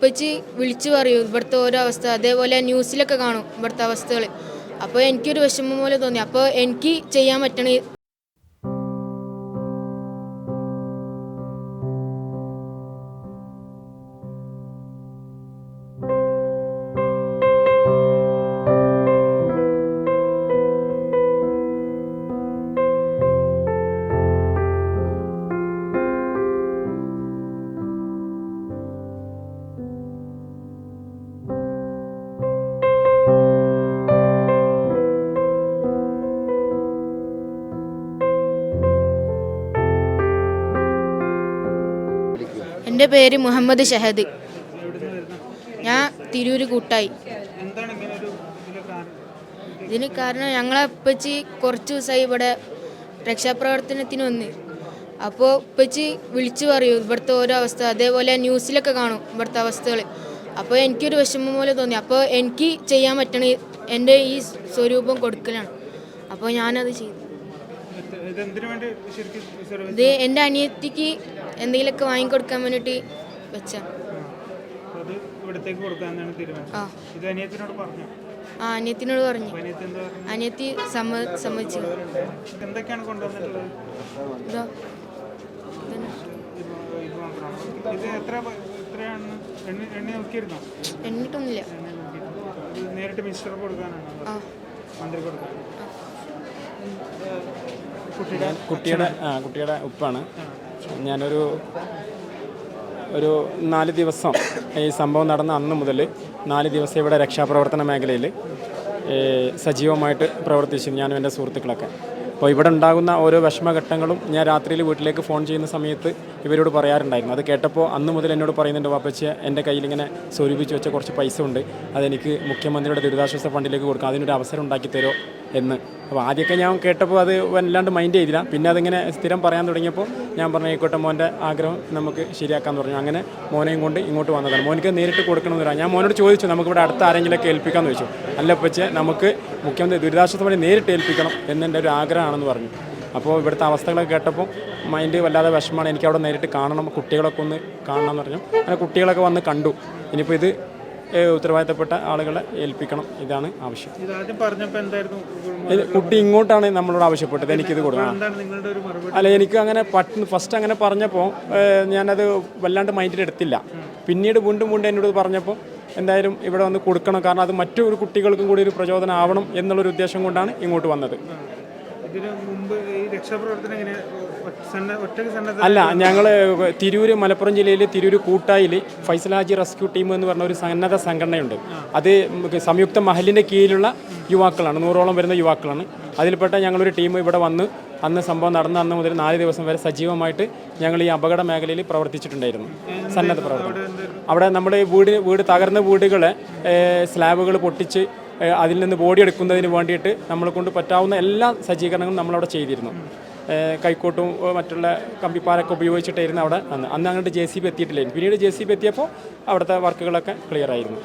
ഉപ്പച്ചി വിളിച്ചു പറയും ഇവിടുത്തെ ഓരോ അവസ്ഥ. അതേപോലെ ന്യൂസിലൊക്കെ കാണും ഇവിടുത്തെ അവസ്ഥകൾ അപ്പോൾ എനിക്കൊരു വിഷമം പോലെ തോന്നി. അപ്പോൾ എനിക്ക് ചെയ്യാൻ പറ്റണ എന്റെ പേര് മുഹമ്മദ് ഷഹദ്. ഞാൻ തിരൂര് കൂട്ടായി. ഇതിന് കാരണം ഞങ്ങളെ ഉപ്പച്ചി കുറച്ച് ദിവസമായി ഇവിടെ രക്ഷാപ്രവർത്തനത്തിന് വന്ന്. അപ്പോൾ ഉപ്പച്ചി വിളിച്ചു പറയും ഇവിടുത്തെ ഓരോ അവസ്ഥ. അതേപോലെ ന്യൂസിലൊക്കെ കാണും ഇവിടുത്തെ അവസ്ഥകൾ അപ്പോൾ എനിക്കൊരു വിഷമം പോലെ തോന്നി. അപ്പോൾ എനിക്ക് ചെയ്യാൻ പറ്റണ എന്റെ ഈ സ്വരൂപം കൊടുക്കലാണ്. അപ്പോൾ ഞാനത് ചെയ്തു. ഇത് എന്റെ അനിയത്തിക്ക് എന്തെങ്കിലുമൊക്കെ വാങ്ങിക്കൊടുക്കാൻ വേണ്ടിയിട്ട് വെച്ചാ. അത് ഇവിടത്തേക്ക് കൊടുക്കാന്നാണ് തീരുമാനം ആ. ഇത് അനിയത്തിനോട് പറഞ്ഞു? അനിയത്തി സമ്മതിച്ചു. എന്തൊക്കെയാണ് കൊണ്ടുവന്നിട്ടുള്ളത്? ഇതോ. എത്ര പ- എത്രയാണ്? എണ്ണി എണ്ണി നോക്കിയിരുന്നോ? എണ്ണിട്ടൊന്നുമില്ല. നേരിട്ട് മിനിസ്റ്റർ കൊടുക്കാനാണ്? ആ. മന്ത്രി കൊടുക്കാൻ? കുട്ടിയുടെ കുട്ടിയുടെ ആ കുട്ടിയുടെ ഉപ്പാണ്. ഞാനൊരു ഒരു നാല് ദിവസം ഈ സംഭവം നടന്ന അന്ന് മുതൽ നാല് ദിവസം ഇവിടെ രക്ഷാപ്രവർത്തന മേഖലയിൽ സജീവമായിട്ട് പ്രവർത്തിച്ചു ഞാനും എന്റെ സുഹൃത്തുക്കളൊക്കെ. അപ്പോൾ ഇവിടെ ഉണ്ടാകുന്ന ഓരോ വിഷമഘട്ടങ്ങളും ഞാൻ രാത്രിയിൽ വീട്ടിലേക്ക് ഫോൺ ചെയ്യുന്ന സമയത്ത് ഇവരോട് പറയാറുണ്ടായിരുന്നു. അത് കേട്ടപ്പോൾ അന്ന് മുതൽ എന്നോട് പറയുന്നുണ്ട് വാപ്പച്ചിയ എന്റെ കയ്യിൽ ഇങ്ങനെ സ്വരൂപിച്ച് വെച്ച കുറച്ച് പൈസ ഉണ്ട്. അതെനിക്ക് മുഖ്യമന്ത്രിയുടെ ദുരിതാശ്വാസ ഫണ്ടിലേക്ക് കൊടുക്കാം. അതിനൊരു അവസരം ഉണ്ടാക്കി തരുമോ? എന്ന്. അപ്പോൾ ആദ്യമൊക്കെ ഞാൻ കേട്ടപ്പോൾ അത് വല്ലാണ്ട് മൈൻഡ് ചെയ്തില്ല. പിന്നെ അതിങ്ങനെ സ്ഥിരം പറയാൻ തുടങ്ങിയപ്പോൾ ഞാൻ പറഞ്ഞു ആയിക്കോട്ടെ മോന്റെ ആഗ്രഹം നമുക്ക് ശരിയാക്കാൻ പറഞ്ഞു. അങ്ങനെ മോനെയും കൊണ്ട് ഇങ്ങോട്ട് വന്നതാണ്. മോനിക്ക് നേരിട്ട് കൊടുക്കണമെന്ന് പറയാം ഞാൻ മോനോട് ചോദിച്ചു നമുക്കിവിടെ അടുത്ത ആരെങ്കിലുമൊക്കെ ഏൽപ്പിക്കാമെന്ന് ചോദിച്ചു. അല്ല പക്ഷേ നമുക്ക് മുഖ്യമന്ത്രി ദുരിതാശ്വാസ വഴി നേരിട്ട് ഏൽപ്പിക്കണം എന്നെന്റെ ഒരു ആഗ്രഹമാണെന്ന് പറഞ്ഞു. അപ്പോൾ ഇവിടുത്തെ അവസ്ഥകളൊക്കെ കേട്ടപ്പോൾ മൈൻഡ് വല്ലാതെ വിഷമമാണ്. എനിക്ക് അവിടെ നേരിട്ട് കാണണം കുട്ടികളൊക്കെ ഒന്ന് കാണണം എന്ന് പറഞ്ഞു. അങ്ങനെ കുട്ടികളൊക്കെ വന്ന് കണ്ടു. ഇനിയിപ്പോൾ ഇത് ഉത്തരവാദിത്തപ്പെട്ട ആളുകളെ ഏൽപ്പിക്കണം. ഇതാണ് ആവശ്യം. ഇത് കുട്ടി ഇങ്ങോട്ടാണ് നമ്മളോട് ആവശ്യപ്പെട്ടത്. എനിക്കിത് കൊടുക്കണം. അല്ല എനിക്ക് അങ്ങനെ പട്ട് ഫസ്റ്റ് അങ്ങനെ പറഞ്ഞപ്പോൾ ഞാനത് വല്ലാണ്ട് മൈൻഡിൽ എടുത്തില്ല. പിന്നീട് വീണ്ടും വീണ്ടും എന്നോട് പറഞ്ഞപ്പോൾ എന്തായാലും ഇവിടെ വന്ന് കൊടുക്കണം. കാരണം അത് മറ്റൊരു കുട്ടികൾക്കും കൂടി ഒരു പ്രചോദനം ആവണം എന്നുള്ളൊരു ഉദ്ദേശം കൊണ്ടാണ് ഇങ്ങോട്ട് വന്നത്. അല്ല ഞങ്ങൾ തിരൂര് മലപ്പുറം ജില്ലയിലെ തിരൂര് കൂട്ടായിൽ ഫൈസലാജി റെസ്ക്യൂ ടീം എന്ന് പറഞ്ഞ ഒരു സന്നദ്ധ സംഘടനയുണ്ട്. അത് സംയുക്ത മഹലിന്റെ കീഴിലുള്ള യുവാക്കളാണ് നൂറോളം വരുന്ന യുവാക്കളാണ്. അതിൽപ്പെട്ട ഞങ്ങളൊരു ടീം ഇവിടെ വന്ന് അന്ന് സംഭവം നടന്ന അന്ന് മുതൽ നാല് ദിവസം വരെ സജീവമായിട്ട് ഞങ്ങൾ ഈ അപകട മേഖലയിൽ പ്രവർത്തിച്ചിട്ടുണ്ടായിരുന്നു. സന്നദ്ധ പ്രവർത്തനം. അവിടെ നമ്മുടെ വീട് വീട് തകർന്ന വീടുകളെ സ്ലാബുകൾ പൊട്ടിച്ച് അതിൽ നിന്ന് ബോഡി എടുക്കുന്നതിന് വേണ്ടിയിട്ട് നമ്മളെ കൊണ്ട് പറ്റാവുന്ന എല്ലാ സജ്ജീകരണങ്ങളും നമ്മളവിടെ ചെയ്തിരുന്നു. കൈക്കോട്ടും മറ്റുള്ള കമ്പിപ്പാലൊക്കെ ഉപയോഗിച്ചിട്ടായിരുന്നു അവിടെ അന്ന്. അന്ന് അങ്ങോട്ട് ജെ സി ബി എത്തിയിട്ടില്ലായിരുന്നു. പിന്നീട് ജെ സി ബി എത്തിയപ്പോൾ അവിടുത്തെ വർക്കുകളൊക്കെ ക്ലിയർ ആയിരുന്നു.